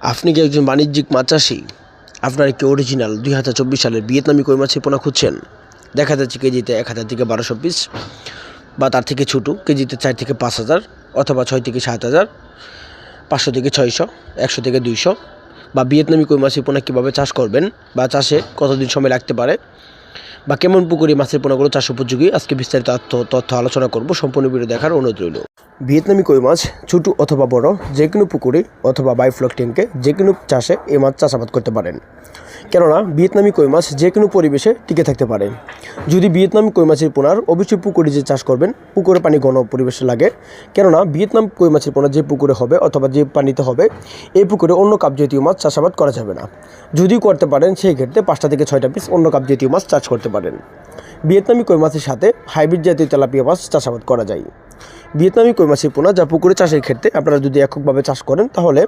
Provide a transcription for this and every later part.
আপনি কি একজন বাণিজ্যিক মাছ চাষি আপনার কি অরিজিনাল দুই হাজার চব্বিশ সালের ভিয়েতনামি কই মাছের পোনা খুঁজছেন? দেখা যাচ্ছে কেজিতে এক হাজার থেকে বারোশো পিস বা তার থেকে ছোটো, কেজিতে চার থেকে পাঁচ হাজার, অথবা ছয় থেকে সাত হাজার, পাঁচশো থেকে ছয়শো, একশো থেকে দুইশো, বা ভিয়েতনামি কই মাছের পোনা কীভাবে চাষ করবেন, বা চাষে কতদিন সময় লাগতে পারে? বা কেমন পুকুরে মাছের পোনাগুলো চাষ উপযোগী, আজকে বিস্তারিত তথ্য আলোচনা করব। সম্পূর্ণ ভিডিও দেখার অনুরোধ রইল। ভিয়েতনামি কই মাছ, ছোটো অথবা বড় যে কোনো পুকুরে অথবা বাইফ্লক ট্যাঙ্কে যে কোনো চাষে এই মাছ চাষাবাদ করতে পারেন। কেননা ভিয়েতনামি কই মাছ যে কোনো পরিবেশে টিকে থাকতে পারে। যদি ভিয়েতনামি কই মাছের পোনার অবশ্যই পুকুরে যে চাষ করবেন, পুকুরে পানি ঘন পরিবেশে লাগে। কেননা ভিয়েতনাম কই মাছের পোনা যে পুকুরে হবে অথবা যে পানিতে হবে, এই পুকুরে অন্য কাপ জাতীয় মাছ চাষাবাদ করা যাবে না। যদি করতে পারেন, সেই ক্ষেত্রে পাঁচটা থেকে ছয়টা পিস অন্য কাপ জাতীয় মাছ চাষ করতে পারেন। ভিয়েতনামি কই মাছের সাথে হাইব্রিড জাতীয় তেলাপিয়া মাছ চাষাবাদ করা যায়। ভিয়েতনামি কই মাছের পোনা যা পুকুরে চাষের ক্ষেত্রে আপনারা যদি এককভাবে চাষ করেন, তাহলে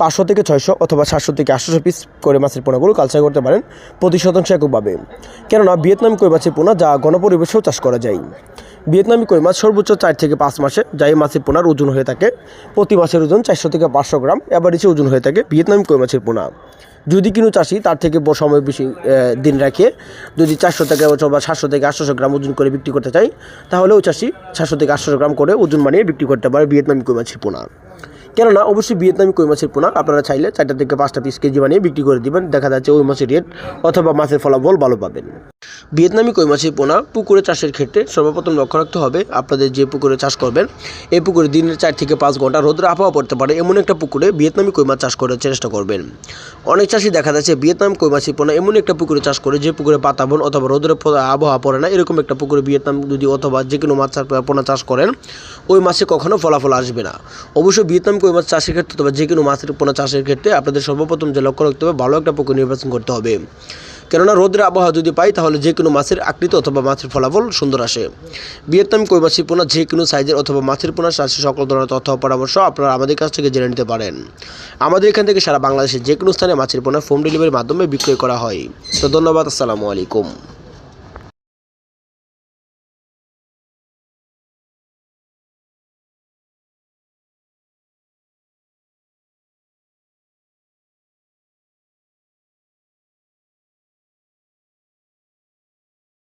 পাঁচশো থেকে ছয়শো অথবা সাতশো থেকে আটশোশো পিস করে মাছের পোনাগুলো কালচার করতে পারেন প্রতি শতাংশ এককভাবে। কেননা ভিয়েতনামি কই মাছের পোনা যা গণপরিবেশেও চাষ করা যায়। ভিয়েতনামি কই মাছ সর্বোচ্চ চার থেকে পাঁচ মাসে যাই মাছের পোনার ওজন হয়ে থাকে। প্রতি মাসের ওজন চারশো থেকে পাঁচশো গ্রাম, অ্যাভারেজে ওজন হয়ে থাকে ভিয়েতনামি কই মাছের পোনা। যদি কিনো চাষি, তার থেকে সময় বেশি দিন রাখে। যদি চারশো থেকে অথবা সাতশো থেকে আটশোশো গ্রাম ওজন করে বিক্রি করতে চাই তাহলে ওই চাষি সাতশো থেকে আটশো গ্রাম করে ওজন বানিয়ে বিক্রি করতে পারে ভিয়েতনামি কই মাছের পোনা। কেননা, অবশ্যই ভিয়েতনামি কই মাছের পোনা আপনারা চাইলে চারটা থেকে পাঁচটা পিস কেজি বানিয়ে বিক্রি করে দেবেন। দেখা যাচ্ছে ওই মাছের রেট অথবা মাছের ফলাফল ভালো পাবেন। ভিয়েতনামি কই মাছের পোনা? পুকুরে চাষের ক্ষেত্রে সর্বপ্রথম লক্ষ্য রাখতে হবে আপনাদের যে পুকুরে চাষ করবেন, এই পুকুরে দিনের চার থেকে পাঁচ ঘণ্টা রোদের আবহাওয়া পড়তে পারে। এমন একটা পুকুরে ভিয়েতনামি কই মাছ চাষ করার চেষ্টা করবেন। অনেক চাষি দেখা যাচ্ছে ভিয়েতনাম কই মাছের পোনা এমন একটা পুকুরে চাষ করে যে পুকুরে পাতাবন অথবা রোদের আবহাওয়া পড়ে না, এরকম একটা পুকুরে ভিয়েতনাম যদি অথবা যে কোনো মাছ পোনা চাষ করেন, ওই মাছে কখনো ফলাফল আসবে না। অবশ্যই ভিয়েতনাম কই মাছ চাষের ক্ষেত্রে অথবা যে কোনো মাছের পোনা চাষের ক্ষেত্রে আপনাদের সর্বপ্রথম যে লক্ষ্য রাখতে হবে, ভালো একটা পুকুর নির্বাচন করতে হবে। কেননা রোদের আবহাওয়া যদি পাই, তাহলে যে কোনো মাছের আকৃতি অথবা মাছের ফলাফল সুন্দর আসে। ভিয়েতনাম কই পোনা যে কোনো সাইজের অথবা মাছের পোনা চাষে সকল ধরনের তথ্য পরামর্শ আপনারা আমাদের কাছ থেকে জেনে নিতে পারেন। আমাদের এখান থেকে সারা বাংলাদেশের যে কোনো স্থানে মাছের পোনা হোম ডেলিভারির মাধ্যমে বিক্রয় করা হয়। তো ধন্যবাদ, আসসালামু আলাইকুম।